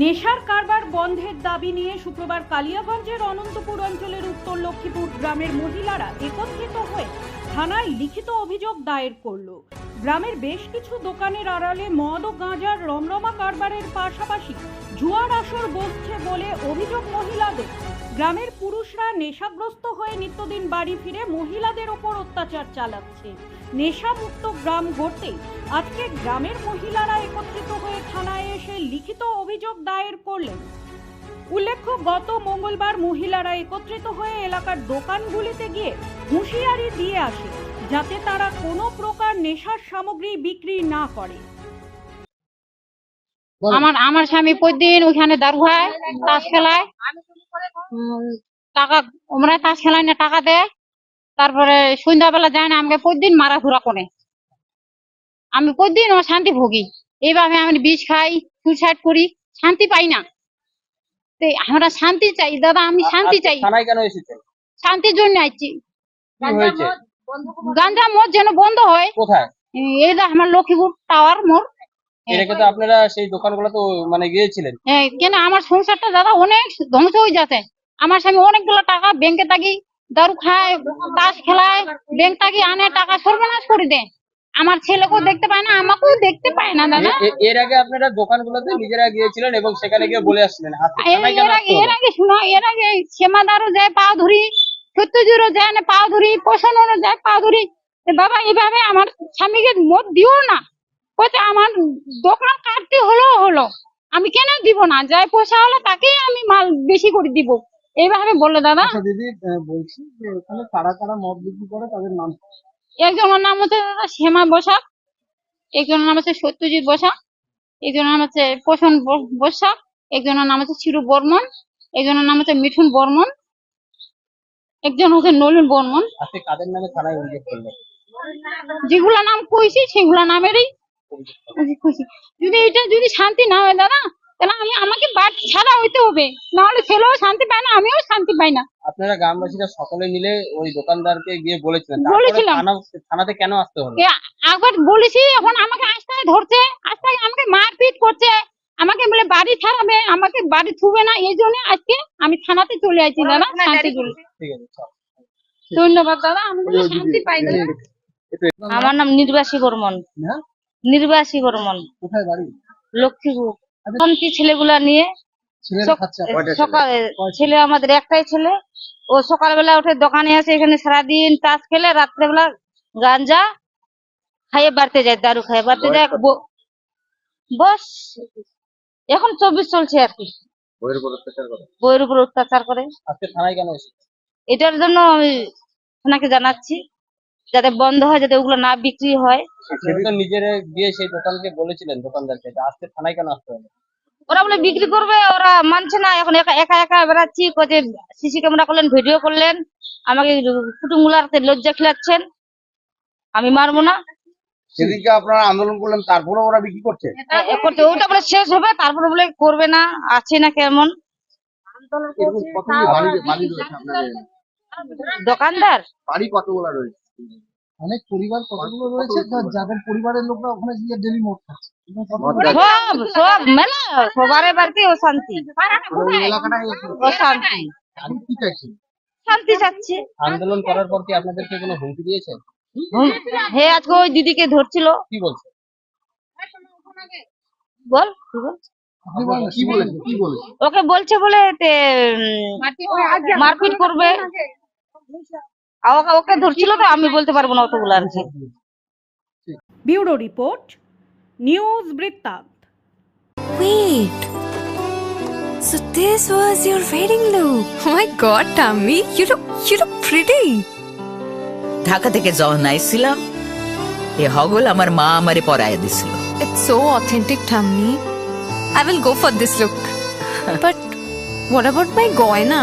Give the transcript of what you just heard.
নেশার কারবার বন্ধের দাবি নিয়ে শুক্রবার কালিয়াগঞ্জের অনন্তপুর অঞ্চলের উত্তর লক্ষ্মীপুর গ্রামের মহিলারা একত্রিত হয়ে থানায় লিখিত অভিযোগ দায়ের করল। গ্রামের বেশ কিছু দোকানের আড়ালে মদ ও গাঁজার রমরমা কারবারের পাশাপাশি জুয়ার আসর বসছে বলে অভিযোগ মহিলাদের। গ্রামের পুরুষরা নেশাগ্রস্ত হয়ে নিত্যদিন বাড়ি ফিরে মহিলাদের ওপর অত্যাচার চালাচ্ছে। নেশামুক্ত গ্রাম গড়তে আজকে গ্রামের মহিলারা একত্রিত হয়ে থানায় এসে লিখিত অভিযোগ দায়ের করলেন। উল্লেখ্য গত মঙ্গলবার মহিলারা একত্রিত হয়ে এলাকার দোকানগুলিতে গিয়ে হুঁশিয়ারি দিয়ে আসে যাতে তারা কোনো প্রকার নেশার সামগ্রী বিক্রি না করে। আমার আমার স্বামী প্রতিদিন ওখানে দারু খায় তাস খেলায়। টাকা ওমরা তাস খেলায় না টাকা দেয়। তারপরে সন্ধ্যাবেলা যায় না আমাকে প্রতিদিন মারা ধরা করে। আমি প্রতিদিন আমার শান্তি ভোগী এইভাবে আমি বিষ খাই সুইসাইড করি। শান্তি পাই না। আমরা শান্তি চাই দাদা আমি শান্তি চাই। কেন এসেছেন? শান্তির জন্য আইছি। গাঞ্জা মদ যেন বন্ধ হয়। কোথায়? এই যে আমার লক্ষ্মীপুর টাওয়ার মোড়। এর তো আপনারা সেই দোকানগুলো তো মানে গিয়েছিলেন। এই কেন আমার সংসারটা দাদা অনেক ধ্বংস হয়ে যাচ্ছে। আমার স্বামী অনেকগুলো টাকা ব্যাংকে থাকি দারু খায় তাস খেলায় ব্যাংক থাকি আনে টাকা সর্বনাশ করে দেয়। আমার ছেলেকেও দেখতে পায় না আমাকেও দেখতে পায় না দাদা। এর আগে আপনারা দোকানগুলোতে নিজেরা গিয়েছিলেন এবং সেখানে গিয়ে বলে আসছিলেন এর আগে এর হলো? আগে শোনো এর আগে শ্যামাদারও যায় পা ধরি সত্যজিরও যায় না পা ধরি পোষণও যায় পা ধরি বাবা এভাবে আমার স্বামীকে মত দিও না। বলছে আমার দোকান কাটতে হলো হলো। আমি কেন দিব না? যাই পয়সা হলো তাকেই আমি মাল বেশি করে দিব। এইভাবে বলল দাদা। আচ্ছা দিদি বলছি যে ওখানে কারা কারা মদ বিক্রি করে তাদের নাম? একজনের নাম হচ্ছে শ্যামা বসাক একজনের নাম হচ্ছে সত্যজিৎ বসাক একজনের নাম হচ্ছে পোষণ ব- বসাক একজনের নাম হচ্ছে চিরু বর্মন একজনের নাম হচ্ছে মিঠুন বর্মন একজন হচ্ছে নলিন বর্মন। আজকে কাদের নামে থানায় অভিযোগ করলেন? যেগুলা নাম কইছি সেগুলা নামেরই। যদি এটা যদি শান্তি না হয় দাদা তাহলে আমি আমাকে বাড়ি ছাড়া হইতে হবে। নাহলে ছেলেও শান্তি পায় না আমিও শান্তি পাই না। আপনারা গ্রামবাসীরা সকলে মিলে ওই দোকানদারকে গিয়ে বলেছিলেন। বলেছিলাম। থানাতে কেন আসতে হলো? একবার বলেছি এখন আমাকে আস্তায় ধরছে আস্তায় আমাকে মারপিট করছে। আমাকে বলে বাড়ি ছাড়াবে আমাকে বাড়ি ছুবে না। এই জন্য আজকে আমি থানাতে চলে আসছি দাদা। শান্তি। ধন্যবাদ দাদা। আমি শান্তি পাই দাদা আমার নাম নির্বাসী বর্মন। হ্যাঁ? নির্বাসী বর্মন। কোথায় বাড়ি? লক্ষ্মীপুর। এমনকি ছেলেগুলা নিয়ে সকালে ছেলে? আমাদের একটাই ছেলে। ও সকালবেলা উঠে দোকানে আসে এখানে সারাদিন তাস খেলে রাত্রেবেলা গাঞ্জা খাইয়ে বাড়তে যায় দারু খাইয়ে বাড়তে যায়। ব- বস এখন চব্বিশ চলছে আর কি। বইয়ের উপর অত্যাচার করে? বইয়ের উপর অত্যাচার করে। আজকে থানায় কেন এসেছে? এটার জন্য আমি ওনাকে জানাচ্ছি। যাতে বন্ধ হয় যাতে ওগুলো না বিক্রি হয়। নিজেরা গিয়ে সেই দোকানকে বলেছিলেন দোকানদারকে আজকে থানায় কেন আসতে হবে? ওরা বলে বিক্রি করবে ওরা মানছে না এখন একা একা একা বেড়াচ্ছি কোচে সিসি ক্যামেরা করলেন ভিডিও করলেন আমাকে কুটুমগুলাতে লজ্জা খেলাচ্ছেন আমি মারবো না। সেদিনকে আপনারা আন্দোলন করলেন তারপরে ওরা বিক্রি করছে? করতে ওটা বলে শেষ হবে তারপরে বলে করবে না আছে না কেমন। দোকানদার? বাড়ি কতগুলা রয়েছে? অনেক পরিবার কতগুলো রয়েছে? যাদের পরিবারের লোকরা ওখানে গিয়ে ডেলি মদ খাচ্ছে। সব সব মেলা সবার বাড়িতে অশান্তি। অশান্তি। কি শান্তি চাচ্ছে। আন্দোলন করার পর কি আপনাদেরকে কোনো হুমকি দিয়েছে? হুম, হে আজকে ওই দিদিকে ধরছিল। কি বলছে? বল কি ওকে বলছে বলে মারপিট করবে। ওকে ওকে ধরছিল তো আমি বলতে পারব না অতগুলো আর কি ব্যুরো রিপোর্ট নিউজ বৃত্তান্ত Wait. So this was your wedding look. Oh my god, Tammy, you look you look pretty. Dhaka থেকে যখন আইছিলাম এ হগল আমার মা আমারে পরায় দিছিল It's so authentic, Tammy. I will go for this look. but what about my goina?